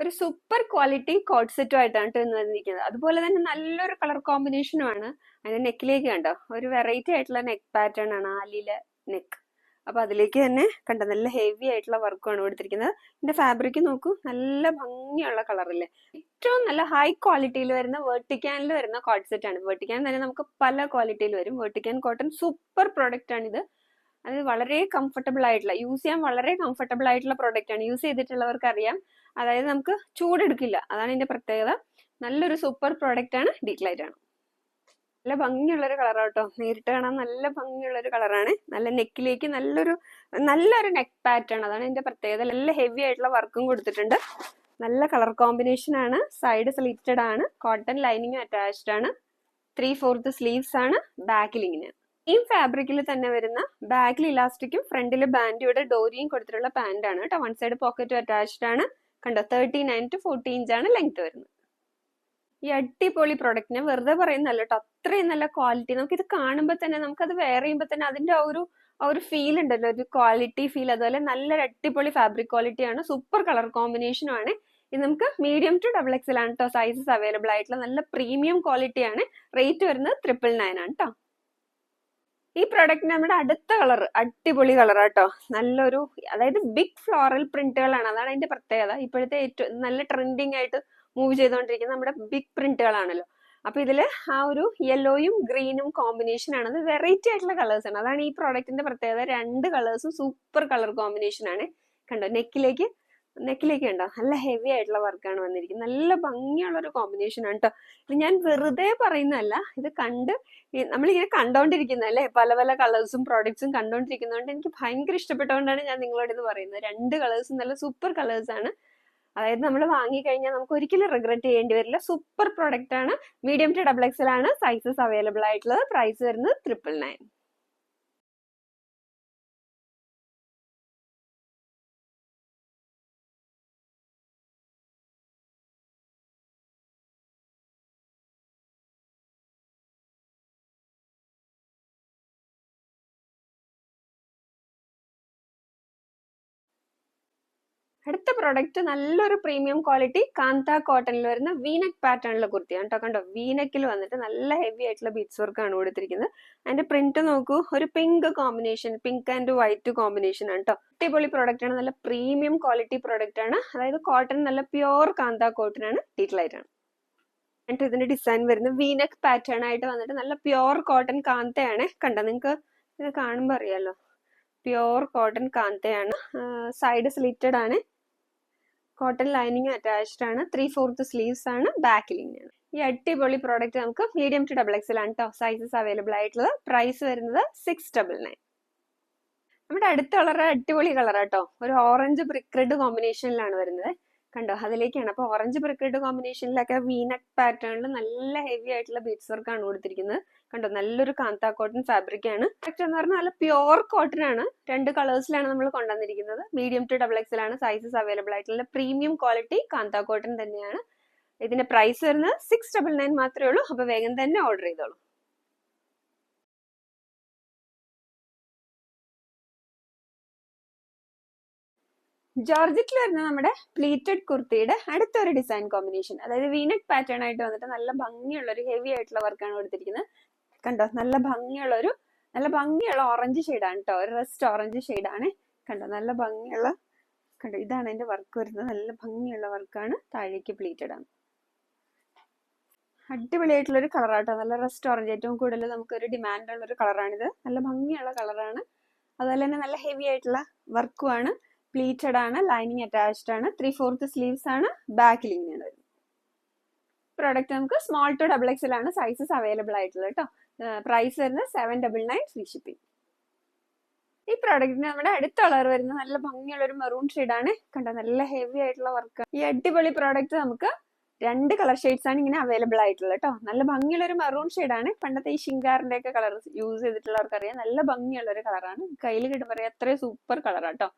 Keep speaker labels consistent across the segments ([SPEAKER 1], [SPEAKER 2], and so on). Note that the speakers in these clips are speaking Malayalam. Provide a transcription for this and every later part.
[SPEAKER 1] ഒരു സൂപ്പർ ക്വാളിറ്റി കോട്ട് സെറ്റും ആയിട്ടാണ് കേട്ടോ വന്നിരിക്കുന്നത്. അതുപോലെ തന്നെ നല്ലൊരു കളർ കോമ്പിനേഷനും ആണ് അതിന്റെ നെക്കിലേക്ക് കണ്ടോ? ഒരു വെറൈറ്റി ആയിട്ടുള്ള നെക്ക് പാറ്റേൺ ആണ് ആലിയിലെ നെക്ക് അപ്പൊ അതിലേക്ക് തന്നെ കണ്ടോ നല്ല ഹെവി ആയിട്ടുള്ള വർക്കാണ് കൊടുത്തിരിക്കുന്നത്. ഇതിന്റെ ഫാബ്രിക് നോക്കൂ നല്ല ഭംഗിയുള്ള കളറില്ലേ ഏറ്റവും നല്ല ഹൈ ക്വാളിറ്റിയിൽ വരുന്ന വെർട്ടിക്കാനിൽ വരുന്ന കോട്ട് സെറ്റ് ആണ്. വെർട്ടിക്കാൻ തന്നെ നമുക്ക് പല ക്വാളിറ്റിയിൽ വരും. വെർട്ടിക്കാൻ കോട്ടൺ സൂപ്പർ പ്രോഡക്റ്റ് ആണ് ഇത്. അത് വളരെ കംഫർട്ടബിൾ ആയിട്ടുള്ള യൂസ് ചെയ്യാൻ വളരെ കംഫർട്ടബിൾ ആയിട്ടുള്ള പ്രോഡക്റ്റ് ആണ്. യൂസ് ചെയ്തിട്ടുള്ളവർക്ക് അറിയാം അതായത് നമുക്ക് ചൂടെടുക്കില്ല. അതാണ് ഇതിന്റെ പ്രത്യേകത. നല്ലൊരു സൂപ്പർ പ്രോഡക്റ്റ് ആണ് ഡീറ്റ്ലൈറ്റ് ആണ്. നല്ല ഭംഗിയുള്ളൊരു കളറാണ് കേട്ടോ നേരിട്ട് കാണാൻ നല്ല ഭംഗിയുള്ള ഒരു കളറാണ് നല്ല നെക്കിലേക്ക് നല്ലൊരു നല്ലൊരു നെക്ക് പാറ്റേൺ അതാണ് ഇതിന്റെ പ്രത്യേകത. നല്ല ഹെവി ആയിട്ടുള്ള വർക്കും കൊടുത്തിട്ടുണ്ട്. നല്ല കളർ കോമ്പിനേഷൻ ആണ്. സൈഡ് സ്ലിറ്റഡ് ആണ്. കോട്ടൺ ലൈനിങ് അറ്റാച്ച്ഡ് ആണ്. ത്രീ ഫോർത്ത് സ്ലീവ്സ് ആണ് ബാക്കിൽ ഇങ്ങനെ. ഈ ഫാബ്രിക്കിൽ തന്നെ വരുന്ന ബാക്കിൽ ഇലാസ്റ്റിക്കും ഫ്രണ്ടിൽ ബാൻഡിയുടെ ഡോരിയും കൊടുത്തിട്ടുള്ള പാന്റ് ആണ് കേട്ടോ. വൺ സൈഡ് പോക്കറ്റും അറ്റാച്ച്ഡ് ആണ്. കണ്ടോ തേർട്ടി നയൻ ടു ഫോർട്ടി ഇഞ്ചാണ് ലെങ്ത് വരുന്നത്. ഈ അടിപൊളി പ്രൊഡക്റ്റിനെ വെറുതെ പറയുന്നല്ല കേട്ടോ അത്രയും നല്ല ക്വാളിറ്റി നമുക്ക് ഇത് കാണുമ്പോൾ തന്നെ നമുക്കത് വെയർ ചെയ്യുമ്പോൾ തന്നെ അതിന്റെ ആ ഒരു ആ ഒരു ഫീൽ ഉണ്ടല്ലോ ഒരു ക്വാളിറ്റി ഫീൽ അതുപോലെ നല്ലൊരു അടിപൊളി ഫാബ്രിക് ക്വാളിറ്റി ആണ് സൂപ്പർ കളർ കോമ്പിനേഷനും ആണ്. ഇത് നമുക്ക് മീഡിയം ടു ഡബിൾ എക്സൽ ആണ് കേട്ടോ സൈസസ് അവൈലബിൾ ആയിട്ടുള്ള നല്ല പ്രീമിയം ക്വാളിറ്റി ആണ്. റേറ്റ് വരുന്നത് ട്രിപ്പിൾ നയൻ ആണ് കേട്ടോ. ഈ പ്രൊഡക്റ്റ് നമ്മുടെ അടുത്ത കളർ അടിപൊളി കളർ കേട്ടോ നല്ലൊരു അതായത് ബിഗ് ഫ്ലോറൽ പ്രിന്റുകളാണ് അതാണ് അതിന്റെ പ്രത്യേകത. ഇപ്പോഴത്തെ ഏറ്റവും നല്ല ട്രെൻഡിങ് ആയിട്ട് മൂവ് ചെയ്തുകൊണ്ടിരിക്കുന്ന നമ്മുടെ ബിഗ് പ്രിന്റുകളാണല്ലോ അപ്പൊ ഇതിൽ ആ ഒരു യെല്ലോയും ഗ്രീനും കോമ്പിനേഷൻ ആണ്. അത് വെറൈറ്റി ആയിട്ടുള്ള കളേഴ്സ് ആണ്. അതാണ് ഈ പ്രോഡക്റ്റിന്റെ പ്രത്യേകത. രണ്ട് കളേഴ്സും സൂപ്പർ കളർ കോമ്പിനേഷൻ ആണ്. കണ്ടോ? നെക്കിലേക്ക് നെക്കിലേക്ക് ഉണ്ടോ നല്ല ഹെവി ആയിട്ടുള്ള വർക്കാണ് വന്നിരിക്കുന്നത്. നല്ല ഭംഗിയുള്ള ഒരു കോമ്പിനേഷൻ ആണ് കേട്ടോ ഇത് ഞാൻ വെറുതെ പറയുന്നതല്ല. ഇത് കണ്ട് നമ്മളിങ്ങനെ കണ്ടോണ്ടിരിക്കുന്നല്ലേ പല പല കളേഴ്സും പ്രോഡക്ട്സും കണ്ടോണ്ടിരിക്കുന്നതുകൊണ്ട് എനിക്ക് ഭയങ്കര ഇഷ്ടപ്പെട്ടുകൊണ്ടാണ് ഞാൻ നിങ്ങളോട് ഇത് പറയുന്നത്. രണ്ട് കളേഴ്സും നല്ല സൂപ്പർ കളേഴ്സ് ആണ്. അതായത് നമ്മൾ വാങ്ങിക്കഴിഞ്ഞാൽ നമുക്ക് ഒരിക്കലും റിഗ്രറ്റ് ചെയ്യേണ്ടി വരില്ല. സൂപ്പർ പ്രോഡക്റ്റ് ആണ്. മീഡിയം ടു ഡബിൾ എക്സൽ ആണ് സൈസസ് അവൈലബിൾ ആയിട്ടുള്ളത്. പ്രൈസ് വരുന്നത് ട്രിപ്പിൾ നയൻ അടുത്ത പ്രോഡക്റ്റ് നല്ലൊരു പ്രീമിയം ക്വാളിറ്റി കാന്ത കോട്ടണിൽ വരുന്ന വീനക് പാറ്റേണിലെ കുർത്തിയാണ് കേട്ടോ. കണ്ടോ? വീനക്കിൽ വന്നിട്ട് നല്ല ഹെവി ആയിട്ടുള്ള ബീറ്റ്സ് വർക്ക് ആണ് കൊടുത്തിരിക്കുന്നത്. അതിന്റെ പ്രിന്റ് നോക്കൂ. ഒരു pink combination pink and white combination ആണ് കേട്ടോ. അടിപൊളി പ്രോഡക്റ്റ് ആണ്. നല്ല പ്രീമിയം ക്വാളിറ്റി പ്രോഡക്റ്റ് ആണ്. അതായത് കോട്ടൺ നല്ല പ്യുവർ കാന്ത കോട്ടൺ ആണ് ഡീറ്റെയിൽ ആണ് എന്നിട്ട് ഇതിന്റെ ഡിസൈൻ വരുന്നത് വീനക് പാറ്റേൺ ആയിട്ട് വന്നിട്ട് നല്ല പ്യുവർ കോട്ടൺ കാന്തയാണ്. കണ്ടോ? നിങ്ങൾക്ക് ഇത് കാണുമ്പോൾ അറിയാലോ. പ്യുവർ കോട്ടൺ കാന്തയാണ്. സൈഡ് സ്ലിറ്റഡ് ആണ്. കോട്ടൺ ലൈനിങ് അറ്റാച്ച്ഡ് ആണ്. ത്രീ ഫോർത്ത് സ്ലീവ്സ് ആണ്. ബാക്കിൽ ആണ് ഈ അടിപൊളി പ്രോഡക്റ്റ് നമുക്ക് മീഡിയം ടു ഡബിൾ എക്സൽ ആണ് ടോ സൈസസ് അവൈലബിൾ ആയിട്ടുള്ളത്. പ്രൈസ് വരുന്നത് സിക്സ് ഡബിൾ നയൻ നമ്മുടെ അടുത്ത കളർ അടിപൊളി കളർ കേട്ടോ ഒരു ഓറഞ്ച് ബ്രിക്ക് കോമ്പിനേഷനിലാണ് വരുന്നത്. കണ്ടോ? അതിലേക്കാണ്. അപ്പൊ ഓറഞ്ച് ബ്രിക്ക് കോമ്പിനേഷനിലൊക്കെ വീനക് പാറ്റേണിൽ നല്ല ഹെവി ആയിട്ടുള്ള ബീഡ്സ് വർക്ക് ആണ് കൊടുത്തിരിക്കുന്നത്. കണ്ടോ? നല്ലൊരു കാന്ത കോട്ടൺ ഫാബ്രിക് ആണ്. എന്ന് പറഞ്ഞാൽ നല്ല പ്യുവർ കോട്ടൺ ആണ്. രണ്ട് കളേഴ്സിലാണ് നമ്മൾ കൊണ്ടുവന്നിരിക്കുന്നത്. മീഡിയം ടു ഡബിൾ എക്സൽ ആണ് സൈസസ് അവൈലബിൾ ആയിട്ടുള്ള പ്രീമിയം ക്വാളിറ്റി കാന്ത കോട്ടൺ തന്നെയാണ്. ഇതിന്റെ പ്രൈസ് വരുന്നത് സിക്സ് ഡബിൾ നയൻ മാത്രമേ ഉള്ളൂ. അപ്പൊ വേഗം തന്നെ ഓർഡർ ചെയ്തോളൂ. ജോർജറ്റിൽ വരുന്ന നമ്മുടെ പ്ലീറ്റഡ് കുർത്തിയുടെ അടുത്തൊരു ഡിസൈൻ കോമ്പിനേഷൻ. അതായത് വീനറ്റ് പാറ്റേൺ ആയിട്ട് വന്നിട്ട് നല്ല ഭംഗിയുള്ള ഒരു ഹെവി ആയിട്ടുള്ള വർക്കാണ് കൊടുത്തിരിക്കുന്നത്. കണ്ടോ? നല്ല ഭംഗിയുള്ള ഒരു നല്ല ഭംഗിയുള്ള ഓറഞ്ച് ഷെയ്ഡാണ് കേട്ടോ ഒരു റെസ്റ്റ് ഓറഞ്ച് ഷെയ്ഡാണ് കണ്ടോ? നല്ല ഭംഗിയുള്ള കണ്ടോ? ഇതാണ് അതിന്റെ വർക്ക് വരുന്നത്. നല്ല ഭംഗിയുള്ള വർക്കാണ് താഴേക്ക് പ്ലീറ്റഡ് ആണ്. അടിപൊളിയായിട്ടുള്ള ഒരു കളറാട്ടോ നല്ല റെസ്റ്റ് ഓറഞ്ച് ഏറ്റവും കൂടുതൽ നമുക്കൊരു ഡിമാൻഡ് ഉള്ള ഒരു കളറാണിത് നല്ല ഭംഗിയുള്ള കളറാണ് അതുപോലെ തന്നെ നല്ല ഹെവി ആയിട്ടുള്ള വർക്കുമാണ് പ്ലീറ്റഡ് ആണ് ലൈനിങ് അറ്റാച്ച്ഡ് ആണ് ത്രീ ഫോർത്ത് സ്ലീവ്സ് ആണ് ബാക്കിൽ ഇങ്ങനെയാണ് വരുന്നത് പ്രോഡക്റ്റ് നമുക്ക് സ്മോൾ ടു ഡബിൾ ആണ് സൈസസ് അവൈലബിൾ ആയിട്ടുള്ളത് കേട്ടോ പ്രൈസ് വരുന്നത് seven double nine free shipping ഈ പ്രോഡക്റ്റിന് നമ്മുടെ അടുത്ത കളർ വരുന്ന നല്ല ഭംഗിയുള്ള ഒരു മെറൂൺ ആണ്. കണ്ടോ നല്ല ഹെവി ആയിട്ടുള്ള വർക്ക് ഈ അടിപൊളി പ്രോഡക്റ്റ് നമുക്ക് രണ്ട് കളർ ഷെയ്ഡ്സ് ആണ് ഇങ്ങനെ അവൈലബിൾ ആയിട്ടുള്ളത് കേട്ടോ നല്ല ഭംഗിയുള്ള ഒരു മെറൂൺ ആണ്. പണ്ടത്തെ ഈ ഷിങ്കാറിന്റെ ഒക്കെ കളർ യൂസ് ചെയ്തിട്ടുള്ളവർക്ക് അറിയാം നല്ല ഭംഗിയുള്ള ഒരു കളറാണ് കയ്യിൽ കിട്ടുമ്പോൾ അത്രയും സൂപ്പർ കളറാട്ടോ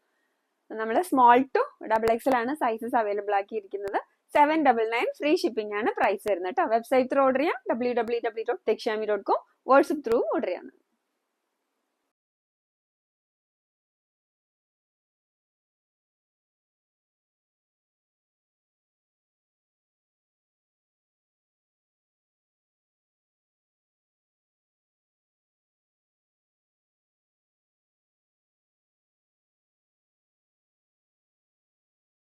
[SPEAKER 1] നമ്മൾ സ്മോൾ ടു ഡബിൾ എക്സൽ ആണ് sizes available ആക്കിയിരിക്കുന്നത്. Seven double nine free shipping ആണ് പ്രൈസ് വരുന്നത് കേട്ടോ. വെബ്സൈറ്റ് ത്രൂ ഓർഡർ ചെയ്യാം. W W W dot ടെക്ഷ്യാമി dot com WhatsApp through order ചെയ്യാം.